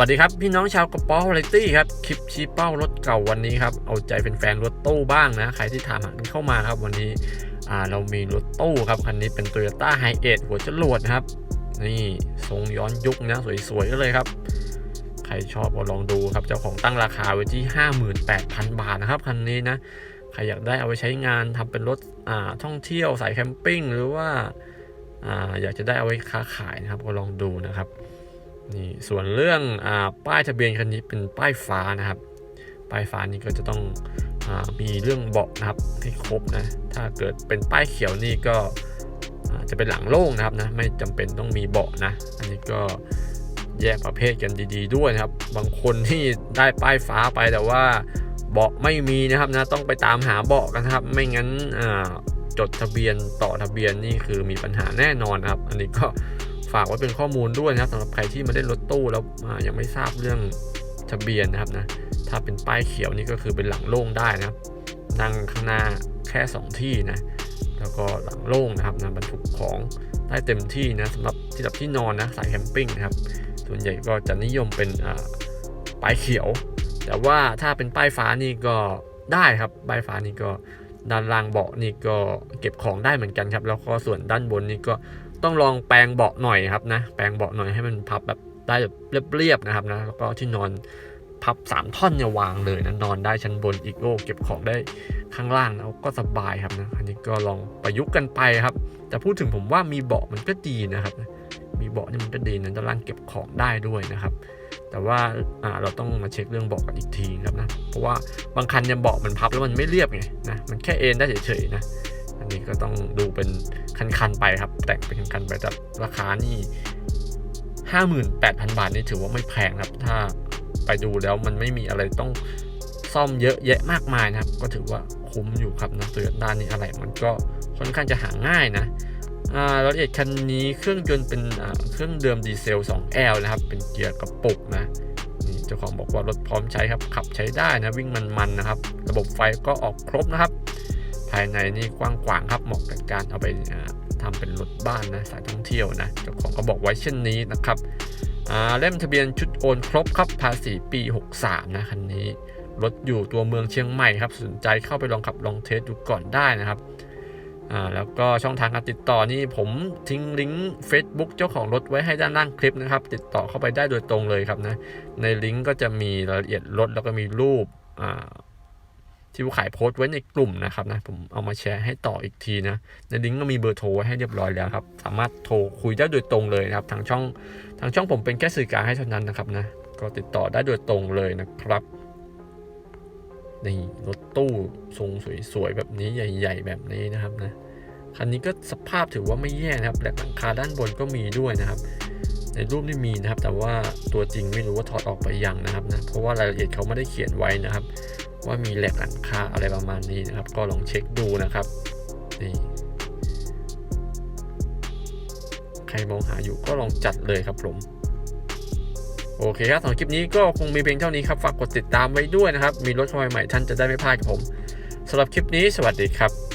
วัสดีครับ พี่น้องชาวกระป๋อวาไรตี้ครับ คลิปชี้เป้ารถเก่าวันนี้ครับ เอาใจเป็นแฟนๆรถตู้บ้างนะ ใครที่ถามกันเข้ามาครับวันนี้อ่าเรามีรถตู้ครับคันนี้เป็น Toyota h i เอทหัวจรวดครับ นี่ทรงย้อนยุคนะสวยๆก็เลยครับ ใครชอบก็ลองดูครับ เจ้าของตั้งราคาไว้ที่ 58,000 บาทนะครับคันนี้นะ ใครอยากได้เอาไปใช้งานทำเป็นรถอ่าท่องเที่ยวสายแคมปิ้งหรือว่าอ่าอยากจะได้เอาไว้ค้าขายนะครับก็ลองดูนะครับ นี่ส่วนเรื่องอป้ายทะเบียนคันนี้เป็นป้ายฟ้านะครับ ป้ายฟ้านี่ก็จะต้องอมีเรื่องเบาะนะครับให้ครบนะ ถ้าเกิดเป็นป้ายเขียวนี่ก็จะเป็นหลังโล่งนะครับนะไม่จำเป็นต้องมีเบาะนะ อันนี้ก็แยกประเภทกันดีๆ ด้วยนะครับ บางคนที่ได้ป้ายฟ้าไปแต่ว่าเบาะไม่มีนะครับนะต้องไปตามหาเบาะกันครับ ไม่งั้นจดทะเบียนต่อทะเบียนนี่คือมีปัญหาแน่นอนนครับ อันนี้ก็ ฝากไว้เป็นข้อมูลด้วยนะครับสำหรับใครที่มาเล่นรถตู้แล้วอ่ายังไม่ทราบเรื่องทะเบียนนะครับนะถ้าเป็นป้ายเขียวนี่ก็คือเป็นหลังโล่งได้นะครับนั่งข้างหน้าแค่ 2 ที่นะแล้วก็หลังโล่งนะครับนะบรรทุกของได้เต็มที่นะสำหรับที่หลับที่นอนนะสายแคมปิ้งนะครับส่วนใหญ่ก็จะนิยมเป็นป้ายเขียว แต่ว่าถ้าเป็นป้ายฟ้านี่ก็ได้ครับป้ายฟ้านี่ก็ด้านล่างเบาะนี่ก็เก็บของได้เหมือนกันครับ แล้วก็ส่วนด้านบนนี่ก็ ต้องลองแปลงเบาะหน่อยครับนะ แปลงเบาะหน่อยให้มันพับแบบได้แบบเรียบๆนะครับนะ แล้วก็ที่นอนพับสามท่อนเนี่ยวางเลยนะนอนได้ชั้นบนอีกโอ้เก็บของได้ข้างล่างแล้วก็สบายครับนะอันนี้ก็ลองประยุกต์กันไปครับ แต่พูดถึงผมว่ามีเบาะมันก็ดีนะครับ มีเบาะนี่มันก็ดีนะด้านล่างเก็บของได้ด้วยนะครับ แต่ว่าอ่าเราต้องมาเช็คเรื่องเบาะกันอีกทีครับนะเพราะว่าบางคันเนี่ยเบาะมันพับแล้วมันไม่เรียบไงนะมันแค่เอนได้เฉยๆนะ อันนี้ก็ต้องดูเป็นคันๆไปครับ แต่งเป็นคันๆไปแต่ราคานี่ห้าหมื่นแปดพันบาทนี่ถือว่าไม่แพงครับ ถ้าไปดูแล้วมันไม่มีอะไรต้องซ่อมเยอะแยะมากมายนะครับ ก็ถือว่าคุ้มอยู่ครับนะตัวด้านนี้อะไรมันก็ค่อนข้างจะหาง่ายนะรายละเอียดคันนี้เครื่องยนต์เป็นเครื่องเดิมดีเซล 2L นะครับ เป็นเกียร์กระปุกนะนี่เจ้าของบอกว่ารถพร้อมใช้ครับ ขับใช้ได้นะวิ่งมันๆนะครับ ระบบไฟก็ออกครบนะครับายในนี่กว้างขวางครับเหมาะกับการเอาไปอ่าทำเป็นรถบ้านนะสายท่องเที่ยวนะเจ้าของก็บอกไว้เช่นนี้นะครับเล่มทะเบียนชุดโอนครบครับภาษีปี 63 นะคันนี้รถอยู่ตัวเมืองเชียงใหม่ครับสนใจเข้าไปลองขับลองเทสดูก่อนได้นะครับแล้วก็ช่องทางการติดต่อนี่ผมทิ้งลิงก์ Facebook เจ้าของรถไว้ให้ด้านล่างคลิปนะครับ ติดต่อเข้าไปได้โดยตรงเลยครับนะในลิงก์ก็จะมีรายละเอียดรถแล้วก็มีรูปอ่า ที่ผู้ขายโพสต์ไว้ในกลุ่มนะครับนะผมเอามาแชร์ให้ต่ออีกทีนะในลิงก์ก็มีเบอร์โทรไว้ให้เรียบร้อยแล้วครับ สามารถโทรคุยได้โดยตรงเลยนะครับ ทางช่องทางช่องผมเป็นแค่สื่อกลางให้เท่านั้นนะครับนะก็ติดต่อได้โดยตรงเลยนะครับนี่รถตู้ทรงสวยๆแบบนี้ใหญ่ ๆ แบบนี้นะครับนะคันนี้ก็สภาพถือว่าไม่แย่นะครับแลกหลังคาด้านบนก็มีด้วยนะครับ ในรูปนี่มีนะครับ แต่ว่าตัวจริงไม่รู้ว่าถอดออกไปยังนะครับนะเพราะว่ารายละเอียดเขาไม่ได้เขียนไว้นะครับ ว่ามีแหลกหลังคาอะไรประมาณนี้นะครับ ก็ลองเช็คดูนะครับนี่ใครมองหาอยู่ก็ลองจัดเลยครับผมโอเคครับสำหรับคลิปนี้ก็คงมีเพียงเท่านี้ครับ ฝากกดติดตามไว้ด้วยนะครับ มีรถเข้ามาใหม่ท่านจะได้ไม่พลาดกับผมสำหรับคลิปนี้สวัสดีครับ